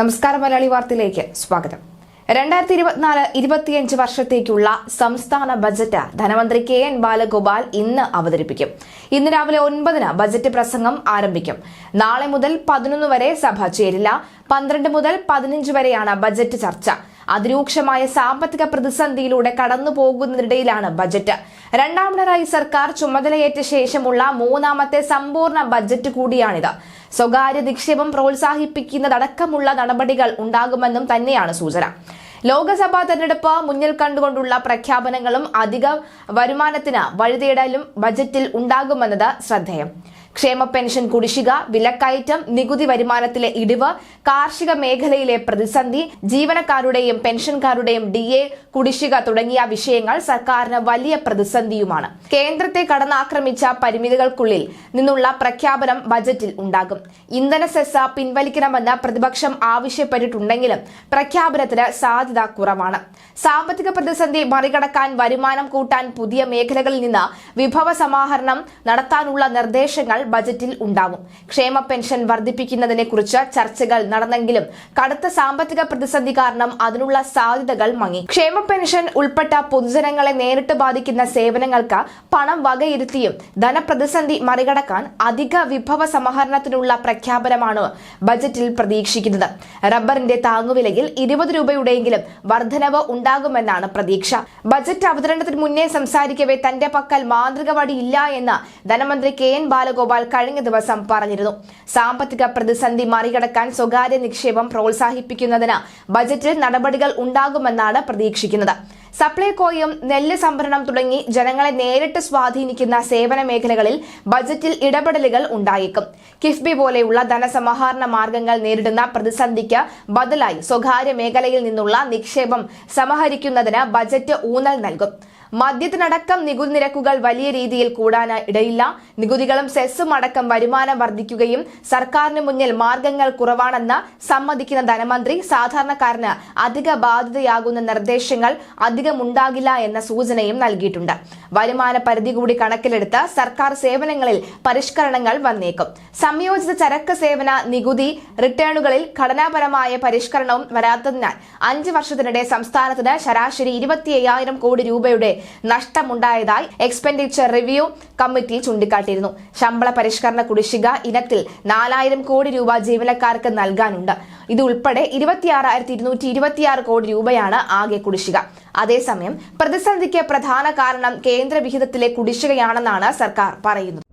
നമസ്കാരം മലയാളി വാർത്തയിലേക്ക് സ്വാഗതം. രണ്ടായിരത്തി ഇരുപത്തിനാല് ഇരുപത്തിയഞ്ച് വർഷത്തേക്കുള്ള സംസ്ഥാന ബജറ്റ് ധനമന്ത്രി കെ എൻ ബാലഗോപാൽ ഇന്ന് അവതരിപ്പിക്കും. ഇന്ന് രാവിലെ ഒൻപതിന് ബജറ്റ് പ്രസംഗം ആരംഭിക്കും. നാളെ മുതൽ പതിനൊന്ന് വരെ സഭ ചേരില്ല. പന്ത്രണ്ട് മുതൽ പതിനഞ്ച് വരെയാണ് ബജറ്റ് ചർച്ച. അതിരൂക്ഷമായ സാമ്പത്തിക പ്രതിസന്ധിയിലൂടെ കടന്നു പോകുന്നതിനിടയിലാണ് ബജറ്റ്. രണ്ടാമതായി സർക്കാർ ചുമതലയേറ്റ ശേഷമുള്ള മൂന്നാമത്തെ സമ്പൂർണ ബജറ്റ് കൂടിയാണിത്. സ്വകാര്യ നിക്ഷേപം പ്രോത്സാഹിപ്പിക്കുന്നതടക്കമുള്ള നടപടികൾ ഉണ്ടാകുമെന്നും തന്നെയാണ് സൂചന. ലോക്സഭാ തെരഞ്ഞെടുപ്പ് മുന്നിൽ കണ്ടുകൊണ്ടുള്ള പ്രഖ്യാപനങ്ങളും അധിക വരുമാനത്തിന് വഴിതേടലും ബജറ്റിൽ ഉണ്ടാകുമെന്നത് ശ്രദ്ധേയം. ക്ഷേമ പെൻഷൻ കുടിശ്ശിക വിലക്കയറ്റം നികുതി വരുമാനത്തിലെ ഇടിവ് കാർഷിക മേഖലയിലെ പ്രതിസന്ധി ജീവനക്കാരുടെയും പെൻഷൻകാരുടെയും ഡി എ കുടിശ്ശിക തുടങ്ങിയ വിഷയങ്ങൾ സർക്കാരിന് വലിയ പ്രതിസന്ധിയുമാണ്. കേന്ദ്രത്തെ കടന്നാക്രമിച്ച പരിമിതികൾക്കുള്ളിൽ നിന്നുള്ള പ്രഖ്യാപനം ബജറ്റിൽ ഉണ്ടാകും. ഇന്ധന സെസ് പിൻവലിക്കണമെന്ന് പ്രതിപക്ഷം ആവശ്യപ്പെട്ടിട്ടുണ്ടെങ്കിലും പ്രഖ്യാപനത്തിന് സാധ്യത കുറവാണ്. സാമ്പത്തിക പ്രതിസന്ധി മറികടക്കാൻ വരുമാനം കൂട്ടാൻ പുതിയ മേഖലകളിൽ നിന്ന് വിഭവ സമാഹരണം നടത്താനുള്ള നിർദ്ദേശങ്ങൾ ബജറ്റിൽ ഉണ്ടാവും. ക്ഷേമ പെൻഷൻ വർദ്ധിപ്പിക്കുന്നതിനെ കുറിച്ച് ചർച്ചകൾ നടന്നെങ്കിലും കടുത്ത സാമ്പത്തിക പ്രതിസന്ധി കാരണം അതിനുള്ള സാധ്യതകൾ മങ്ങി. ക്ഷേമ പെൻഷൻ ഉൾപ്പെട്ട പൊതുജനങ്ങളെ നേരിട്ട് ബാധിക്കുന്ന സേവനങ്ങൾക്ക് പണം വകയിരുത്തിയും ധനപ്രതിസന്ധി മറികടക്കാൻ അധിക വിഭവ സമാഹരണത്തിനുള്ള പ്രഖ്യാപനമാണ് ബജറ്റിൽ പ്രതീക്ഷിക്കുന്നത്. റബ്ബറിന്റെ താങ്ങുവിലയിൽ ഇരുപത് രൂപയുടെയെങ്കിലും വർധനവ് ഉണ്ടാകുമെന്നാണ് പ്രതീക്ഷ. ബജറ്റ് അവതരണത്തിന് മുന്നേ സംസാരിക്കവേ തന്റെ പക്കൽ മാന്ത്രികവടി വടിയില്ല എന്ന് ധനമന്ത്രി കെ എൻ ബാലഗോപാൽ കഴിഞ്ഞ ദിവസം പറഞ്ഞിരുന്നു. സാമ്പത്തിക പ്രതിസന്ധി മറികടക്കാൻ സ്വകാര്യ നിക്ഷേപം പ്രോത്സാഹിപ്പിക്കുന്നതിന് ബജറ്റിൽ നടപടികൾ ഉണ്ടാകുമെന്നാണ് പ്രതീക്ഷിക്കുന്നത്. സപ്ലൈകോയും നെല്ല് സംഭരണം തുടങ്ങി ജനങ്ങളെ നേരിട്ട് സ്വാധീനിക്കുന്ന സേവന മേഖലകളിൽ ബജറ്റിൽ ഇടപെടലുകൾ ഉണ്ടായേക്കും. കിഫ്ബി പോലെയുള്ള ധനസമാഹരണ മാർഗങ്ങൾ നേരിടുന്ന പ്രതിസന്ധിക്ക് ബദലായി സ്വകാര്യ മേഖലയിൽ നിന്നുള്ള നിക്ഷേപം സമാഹരിക്കുന്നതിന് ബജറ്റ് ഊന്നൽ നൽകും. മദ്യത്തിനടക്കം നികുതി നിരക്കുകൾ വലിയ രീതിയിൽ കൂടാനായി ഇടയില്ല. നികുതികളും സെസ്സും അടക്കം വരുമാനം വർദ്ധിക്കുകയും സർക്കാരിന് മുന്നിൽ മാർഗങ്ങൾ കുറവാണെന്ന് സമ്മതിക്കുന്ന ധനമന്ത്രി സാധാരണക്കാരന് അധിക ബാധ്യതയാകുന്ന നിർദ്ദേശങ്ങൾ അധികമുണ്ടാകില്ല എന്ന സൂചനയും നൽകിയിട്ടുണ്ട്. വരുമാന പരിധി കൂടി കണക്കിലെടുത്ത് സർക്കാർ സേവനങ്ങളിൽ പരിഷ്കരണങ്ങൾ വന്നേക്കും. സംയോജിത ചരക്ക് സേവന നികുതി റിട്ടേണുകളിൽ ഘടനാപരമായ പരിഷ്കരണവും വരാത്തതിനാൽ അഞ്ച് വർഷത്തിനിടെ സംസ്ഥാനത്തിന് ശരാശരി ഇരുപത്തി അയ്യായിരം കോടി രൂപയുടെ നഷ്ടമുണ്ടായതായി എക്സ്പെൻഡിച്ചർ റിവ്യൂ കമ്മിറ്റി ചൂണ്ടിക്കാട്ടിയിരുന്നു. ശമ്പള പരിഷ്കരണ കുടിശ്ശിക ഇനത്തിൽ നാലായിരം കോടി രൂപ ജീവനക്കാർക്ക് നൽകാനുണ്ട്. ഇതുൾപ്പെടെ ഇരുപത്തിയാറായിരത്തി ഇരുന്നൂറ്റി ഇരുപത്തിയാറ് കോടി രൂപയാണ് ആകെ കുടിശ്ശിക. അതേസമയം പ്രതിസന്ധിക്ക് പ്രധാന കാരണം കേന്ദ്രവിഹിതത്തിലെ കുടിശ്ശികയാണെന്നാണ് സർക്കാർ പറയുന്നത്.